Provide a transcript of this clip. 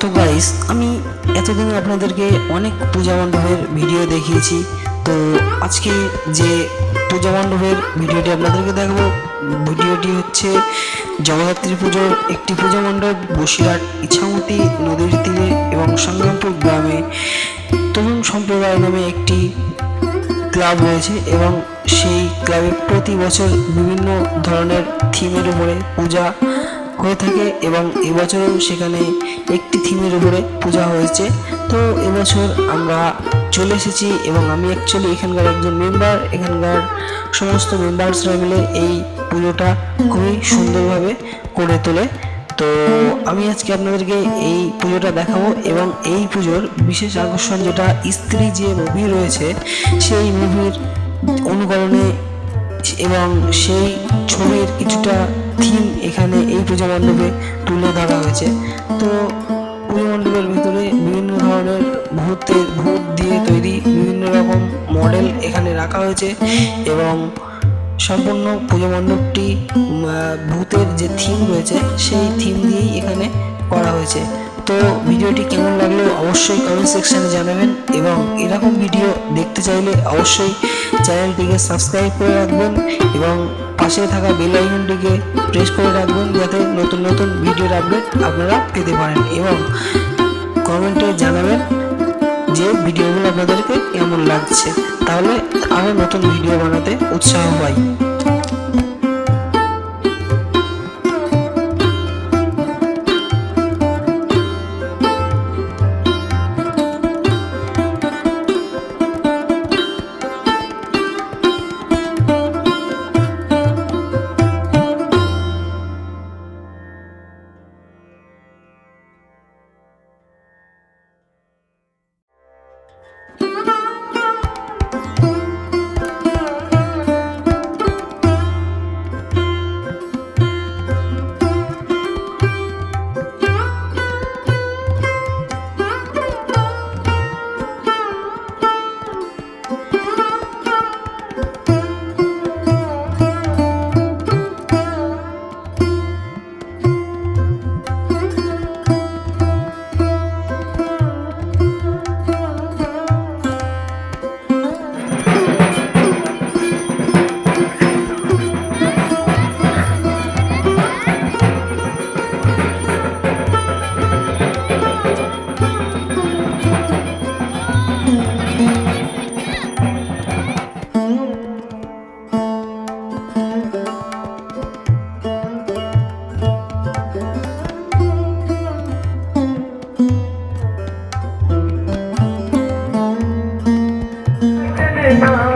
তো গাইস আমি এতদিন আপনাদেরকে অনেক পূজা মণ্ডপের ভিডিও দেখিয়েছি। তো আজকে যে পূজা মণ্ডপের ভিডিওটি আপনাদেরকে দেখাবো ভিডিওটি হচ্ছে জগদ্ধাত্রী পুজোর একটি পূজা মণ্ডপ, বসিরহাট ইছামতি নদীর তীরে এবং সংগ্রামপুর গ্রামে। তরুণ সম্প্রদায় নামে একটি ক্লাব রয়েছে এবং সেই ক্লাবে প্রতি বছর বিভিন্ন ধরনের থিমের উপরে পূজা হয়ে থাকে এবং এবছরও সেখানে একটি থিমের উপরে পূজা হয়েছে। তো এবছর আমরা চলে এসেছি এবং আমি অ্যাকচুয়ালি এখানকার একজন মেম্বার এখানকার সমস্ত মেম্বার্সরা মিলে এই পুজোটা খুবই সুন্দরভাবে করে তোলে। তো আমি আজকে আপনাদেরকে এই পুজোটা দেখাবো এবং এই পুজোর বিশেষ আকর্ষণ যেটা স্ত্রী যে মুভি রয়েছে, সেই মুভির অনুকরণে এবং সেই ছবির কিছুটা থিম এখানে এই পূজা মণ্ডপে তুলে ধরা হয়েছে। তো পুজো মণ্ডপের ভিতরে বিভিন্ন ধরনের ভূতের ভূত দিয়ে তৈরি বিভিন্ন রকম মডেল এখানে রাখা হয়েছে এবং সম্পূর্ণ পুজো মণ্ডপটি ভূতের যে থিম রয়েছে, সেই থিম দিয়েই এখানে করা হয়েছে। তো ভিডিওটি কেমন লাগল অবশ্যই কমেন্ট সেকশানে জানাবেন এবং এরকম ভিডিও দেখতে চাইলে অবশ্যই চ্যানেলটিকে সাবস্ক্রাইব করে রাখবেন এবং পাশে থাকা বেল আইকনটিকে প্রেস করে রাখবেন যাতে নতুন নতুন ভিডিওর আপডেট আপনারা পেতে পারেন এবং কমেন্টে জানাবেন যে ভিডিওগুলো আপনাদেরকে কেমন লাগছে। তাহলে আরও নতুন ভিডিও বানাতে উৎসাহ পাই। Amen.